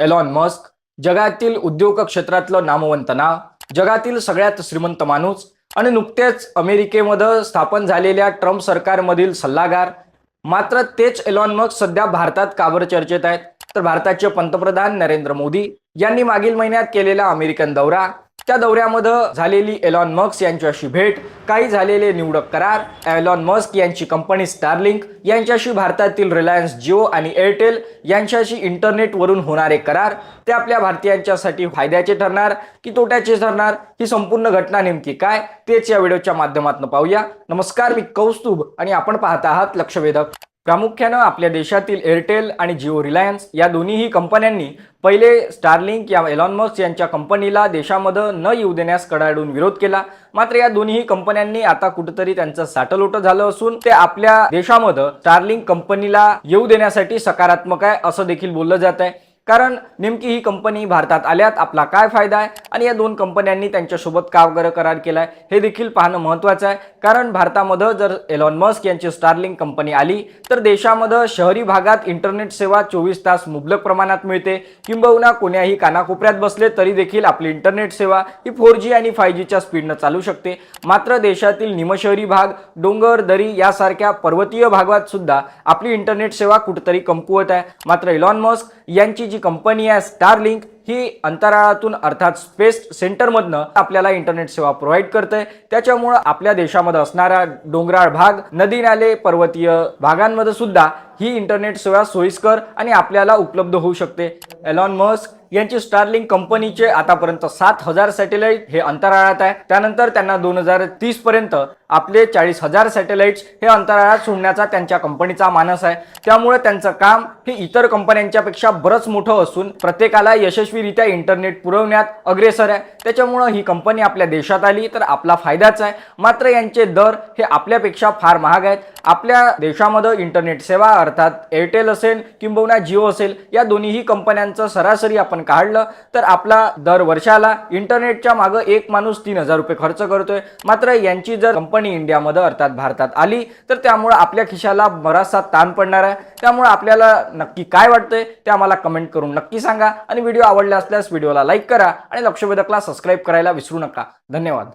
Elon Musk जगातील उद्योग क्षेत्रातलं नामवंत नाव जगातील सगळ्यात श्रीमंत माणूस आणि नुकतेच अमेरिकेमध्ये स्थापन झालेल्या ट्रम्प सरकारमधील सल्लागार. मात्र तेच एलॉन मस्क सध्या भारतात काबर चर्चेत आहेत? तर भारताचे पंतप्रधान नरेंद्र मोदी यांनी मागील महिन्यात केलेला अमेरिकन दौरा त्या दौऱ्यामध्ये झालेली एलॉन मस्क यांच्याशी भेट काही झालेले निवडक करार एलॉन मस्क यांची कंपनी स्टारलिंक यांच्याशी भारतातील रिलायन्स जिओ आणि एअरटेल यांच्याशी इंटरनेटवरून होणारे करार ते आपल्या भारतीयांच्यासाठी फायद्याचे ठरणार की तोट्याचे ठरणार ही संपूर्ण घटना नेमकी काय तेच या व्हिडिओच्या माध्यमातून पाहूया. नमस्कार मी कौस्तुभ आणि आपण पाहत आहात लक्षवेधक. प्रामुख्यानं आपल्या देशातील एअरटेल आणि जिओ रिलायन्स या दोन्हीही कंपन्यांनी पहिले स्टारलिंक या एलॉन मस्क यांच्या कंपनीला देशामध्ये न येऊ देण्यास कडाडून विरोध केला. मात्र या दोन्ही कंपन्यांनी आता कुठेतरी त्यांचं साटलोट झालं असून ते आपल्या देशामध्ये स्टारलिंक कंपनीला येऊ देण्यासाठी सकारात्मक आहे असं देखील बोललं जात आहे कारण नेमकी ही कंपनी भारतात आल्यात आपला काय फायदा आहे? आणि या दोन कंपन्यांनी त्यांच्यासोबत का वगैरे करार केलाय? हे देखील पाहणं महत्त्वाचं आहे. कारण भारतामध्ये जर एलॉन मस्क यांची स्टारलिंक कंपनी आली तर देशामध्ये शहरी भागात इंटरनेट सेवा चोवीस तास मुबलक प्रमाणात मिळते. किंबहुना कोण्याही कानाकोपऱ्यात बसले तरी देखील आपली इंटरनेट सेवा ही फोर जी आणि फाय जीच्या स्पीडनं चालू शकते. मात्र देशातील निमशहरी भाग डोंगर दरी यासारख्या पर्वतीय भागात सुद्धा आपली इंटरनेट सेवा कुठेतरी कमकुवत आहे. मात्र एलॉन मस्क यांची जी कंपनी आहे स्टारलिंक ही अंतराळातून अर्थात स्पेस सेंटरमधनं आपल्याला इंटरनेट सेवा प्रोव्हाइड करते त्याच्यामुळं आपल्या देशामध्ये असणारा डोंगराळ भाग नदी नाले पर्वतीय भागांमध्ये सुद्धा ही इंटरनेट सेवा सोयीस्कर आणि आपल्याला उपलब्ध होऊ शकते. एलॉन मस्क यांची स्टारलिंक कंपनीचे आतापर्यंत सात हजार सॅटेलाइट हे अंतराळात आहे. त्यानंतर त्यांना दोन हजार तीस पर्यंत आपले चाळीस हजार सॅटेलाइट्स हे अंतराळात सोडण्याचा त्यांच्या कंपनीचा मानस आहे. त्यामुळे त्यांचं काम हे इतर कंपन्यांच्या पेक्षा बरंच मोठं असून प्रत्येकाला यशस्वी यशस्वीरित्या इंटरनेट पुरवण्यात अग्रेसर आहे. त्याच्यामुळं ही कंपनी आपल्या देशात आली तर आपला फायदाच आहे. मात्र यांचे दर हे आपल्यापेक्षा फार महाग आहेत. आपल्या देशामध्ये इंटरनेट सेवा अर्थात एअरटेल असेल किंबहुना जिओ असेल या दोन्हीही कंपन्यांचं सरासरी आपण काढलं तर आपला दर वर्षाला इंटरनेटच्या मागं एक माणूस तीन हजार रुपये खर्च करतोय. मात्र यांची जर कंपनी इंडियामध्ये अर्थात भारतात आली तर त्यामुळे आपल्या खिशाला बराचसा ताण पडणार आहे. त्यामुळे आपल्याला नक्की काय वाटतंय ते आम्हाला कमेंट करून नक्की सांगा. आणि व्हिडिओ आवडल्या असल्यास व्हिडिओला लाईक करा आणि लक्षवेधकला सबस्क्राईब करायला विसरू नका. धन्यवाद.